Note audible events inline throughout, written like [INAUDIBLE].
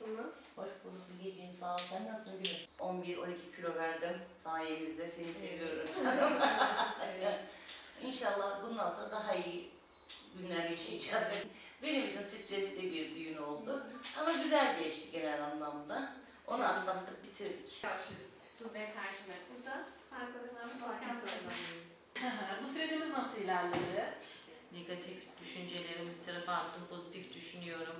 nasılsınız? Hoş bulduk Bilgeciğim sağ ol. Sen nasılsın gülüm? 11-12 kilo verdim. Sayenizde seni seviyorum. [LAUGHS] Evet. İnşallah bundan sonra daha iyi günler yaşayacağız. Benim için stresli bir düğün oldu. Ama güzel geçti genel anlamda. Onu atlattık, bitirdik. Karşıyız. Tuzla'ya karşılar. Burada Sağlık Odası'nın başkan. Bu sürecimiz nasıl ilerledi? Negatif düşüncelerimi bir tarafa attım, pozitif düşünüyorum.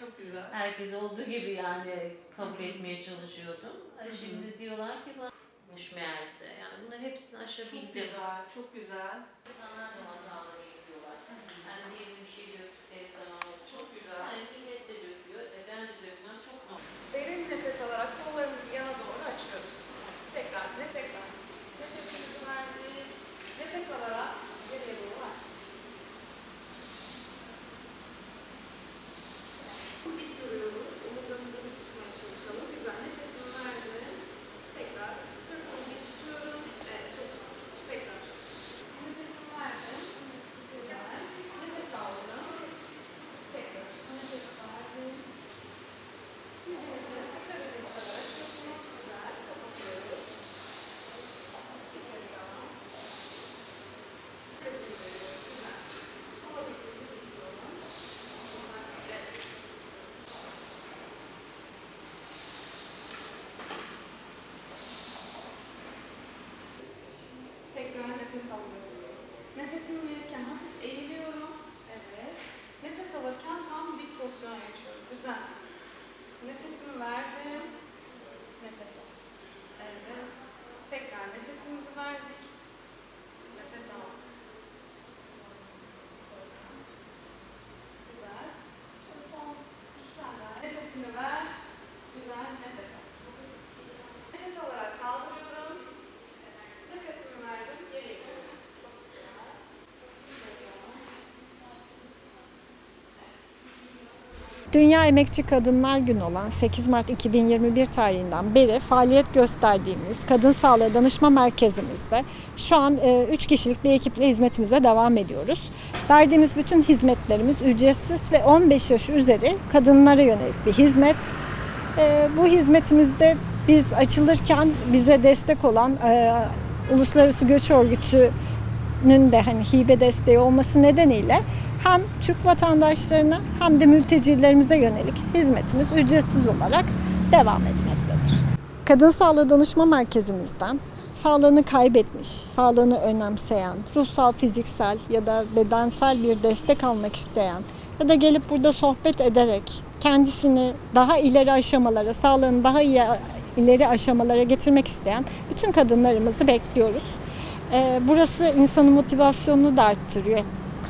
Çok güzel. Herkes olduğu gibi yani kabul etmeye çalışıyordum. Şimdi diyorlar ki bakmış meğerse. Yani bunların hepsini Çok aşabildim. güzel, çok güzel. İnsanlar da hataları yapıyorlar. Yani diyelim bir şey döktükleri zaman Çok güzel. Yani millet de döküyor. E ben de dökmem çok normal. Derin nefes alarak kollarımızı yana doğru açıyoruz. Tekrar, ne tekrar. Nefesimizi verdik. Nefes alarak geriye doğru açtık. 콘디토를 geçiyorum. Güzel. Nefesimi verdim. Nefes al. Evet. Tekrar nefesimizi verdik. Nefes aldık. Güzel. Şöyle son iki tane daha. Nefesini ver. Güzel. Nefes al. Nefes alarak kaldırıyorum. Nefesimi verdim. Geriye gidiyorum. Çok güzel. Dünya Emekçi Kadınlar Günü olan 8 Mart 2021 tarihinden beri faaliyet gösterdiğimiz Kadın Sağlığı Danışma Merkezimizde şu an 3 kişilik bir ekiple hizmetimize devam ediyoruz. Verdiğimiz bütün hizmetlerimiz ücretsiz ve 15 yaş üzeri kadınlara yönelik bir hizmet. E, Bu hizmetimizde biz açılırken bize destek olan e, Uluslararası Göç Örgütü'nün de hani hibe desteği olması nedeniyle hem Türk vatandaşlarına hem de mültecilerimize yönelik hizmetimiz ücretsiz olarak devam etmektedir. Kadın Sağlığı Danışma Merkezimizden sağlığını kaybetmiş, sağlığını önemseyen, ruhsal, fiziksel ya da bedensel bir destek almak isteyen ya da gelip burada sohbet ederek kendisini daha ileri aşamalara, sağlığını daha iyi ileri aşamalara getirmek isteyen bütün kadınlarımızı bekliyoruz. Ee, Burası insanın motivasyonunu da arttırıyor.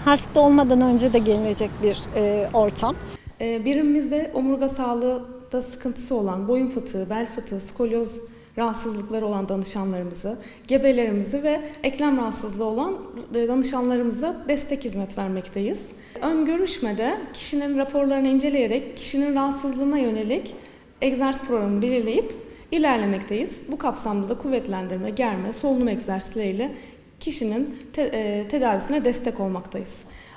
Hasta olmadan önce de gelinecek bir e, ortam. Ee, Birimimizde omurga sağlığında sıkıntısı olan boyun fıtığı, bel fıtığı, skolyoz rahatsızlıkları olan danışanlarımızı, gebelerimizi ve eklem rahatsızlığı olan e, danışanlarımıza destek hizmet vermekteyiz. Ön görüşmede kişinin raporlarını inceleyerek kişinin rahatsızlığına yönelik egzersiz programı belirleyip ilerlemekteyiz. Bu kapsamda da kuvvetlendirme, germe, solunum egzersizleriyle kişinin te- e, tedavisine destek olmaktayız.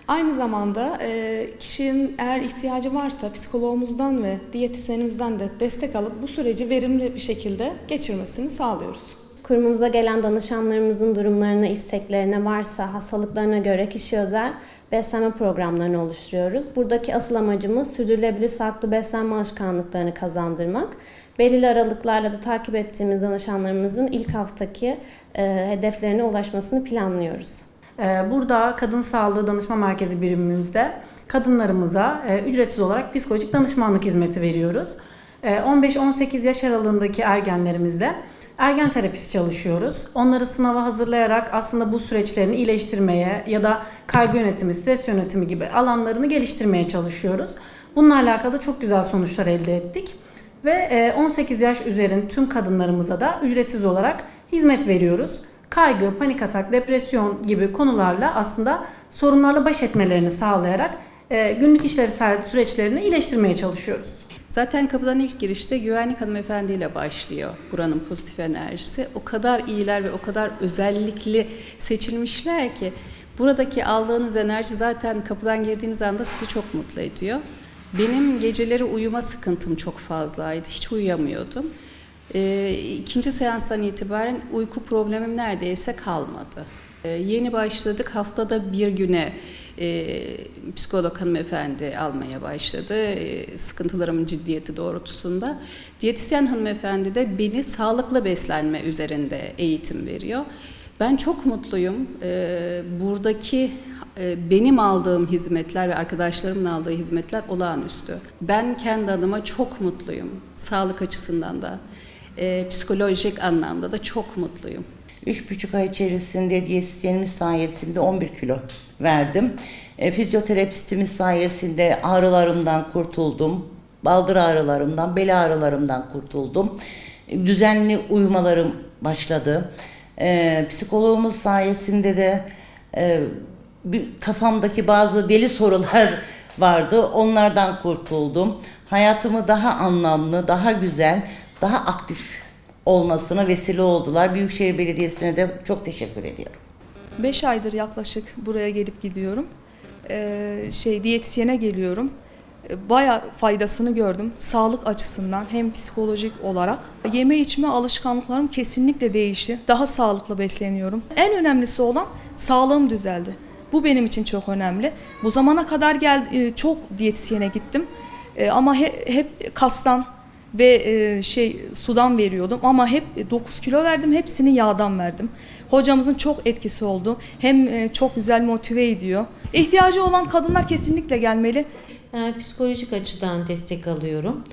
Aynı zamanda e, kişinin eğer ihtiyacı varsa psikologumuzdan ve diyetisyenimizden de destek alıp bu süreci verimli bir şekilde geçirmesini sağlıyoruz. Kurumumuza gelen danışanlarımızın durumlarına, isteklerine varsa hastalıklarına göre kişi özel beslenme programlarını oluşturuyoruz. Buradaki asıl amacımız sürdürülebilir sağlıklı beslenme alışkanlıklarını kazandırmak. Belirli aralıklarla da takip ettiğimiz danışanlarımızın ilk haftaki hedeflerine ulaşmasını planlıyoruz. Ee, Burada Kadın Sağlığı Danışma Merkezi birimimizde kadınlarımıza e, ücretsiz olarak psikolojik danışmanlık hizmeti veriyoruz. Ee, 15-18 yaş aralığındaki ergenlerimizle ergen terapisi çalışıyoruz. Onları sınava hazırlayarak aslında bu süreçlerini iyileştirmeye ya da kaygı yönetimi, stres yönetimi gibi alanlarını geliştirmeye çalışıyoruz. Bununla alakalı çok güzel sonuçlar elde ettik. Ve e, 18 yaş üzerin tüm kadınlarımıza da ücretsiz olarak hizmet veriyoruz. Kaygı, panik atak, depresyon gibi konularla aslında sorunlarla baş etmelerini sağlayarak e, günlük işleri süreçlerini iyileştirmeye çalışıyoruz. Zaten kapıdan ilk girişte güvenlik hanımefendiyle başlıyor buranın pozitif enerjisi. O kadar iyiler ve o kadar özellikli seçilmişler ki buradaki aldığınız enerji zaten kapıdan girdiğiniz anda sizi çok mutlu ediyor. Benim geceleri uyuma sıkıntım çok fazlaydı. Hiç uyuyamıyordum. Ee, ikinci seanstan itibaren uyku problemim neredeyse kalmadı. Ee, yeni başladık. Haftada bir güne e, psikolog hanımefendi almaya başladı. E, sıkıntılarımın ciddiyeti doğrultusunda. Diyetisyen hanımefendi de beni sağlıklı beslenme üzerinde eğitim veriyor. Ben çok mutluyum. Ee, buradaki e, benim aldığım hizmetler ve arkadaşlarımın aldığı hizmetler olağanüstü. Ben kendi adıma çok mutluyum. Sağlık açısından da, e, psikolojik anlamda da çok mutluyum. Üç buçuk ay içerisinde diyetisyenimiz sayesinde 11 kilo verdim. E, fizyoterapistimiz sayesinde ağrılarımdan kurtuldum. Baldır ağrılarımdan, bel ağrılarımdan kurtuldum. E, düzenli uyumalarım başladı. E, psikologumuz sayesinde de e, bir kafamdaki bazı deli sorular vardı. Onlardan kurtuldum. Hayatımı daha anlamlı, daha güzel, daha aktif olmasına vesile oldular. Büyükşehir Belediyesi'ne de çok teşekkür ediyorum. 5 aydır yaklaşık buraya gelip gidiyorum. Ee, şey diyetisyene geliyorum. Ee, Bayağı faydasını gördüm. Sağlık açısından hem psikolojik olarak. Yeme içme alışkanlıklarım kesinlikle değişti. Daha sağlıklı besleniyorum. En önemlisi olan sağlığım düzeldi. Bu benim için çok önemli. Bu zamana kadar gel e, çok diyetisyene gittim. E, Ama he- hep kastan ve e, şey sudan veriyordum ama hep 9 kilo verdim. Hepsini yağdan verdim. Hocamızın çok etkisi oldu. Hem e, çok güzel motive ediyor. İhtiyacı olan kadınlar kesinlikle gelmeli. Yani psikolojik açıdan destek alıyorum.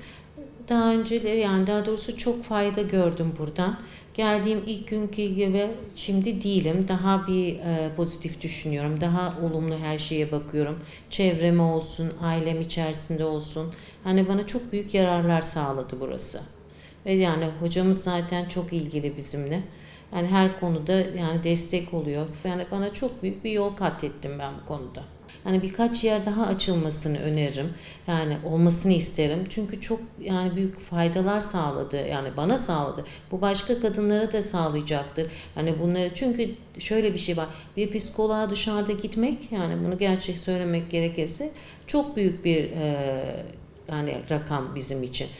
Daha önceleri yani daha doğrusu çok fayda gördüm buradan. Geldiğim ilk günkü gibi şimdi değilim. Daha bir e, pozitif düşünüyorum. Daha olumlu her şeye bakıyorum. Çevreme olsun, ailem içerisinde olsun. Hani bana çok büyük yararlar sağladı burası. Ve yani hocamız zaten çok ilgili bizimle. Yani her konuda yani destek oluyor. Yani bana çok büyük bir yol kat ettim ben bu konuda. Yani birkaç yer daha açılmasını öneririm. Yani olmasını isterim. Çünkü çok yani büyük faydalar sağladı. Yani bana sağladı. Bu başka kadınlara da sağlayacaktır. Yani bunları çünkü şöyle bir şey var. Bir psikoloğa dışarıda gitmek yani bunu gerçek söylemek gerekirse çok büyük bir e, yani rakam bizim için.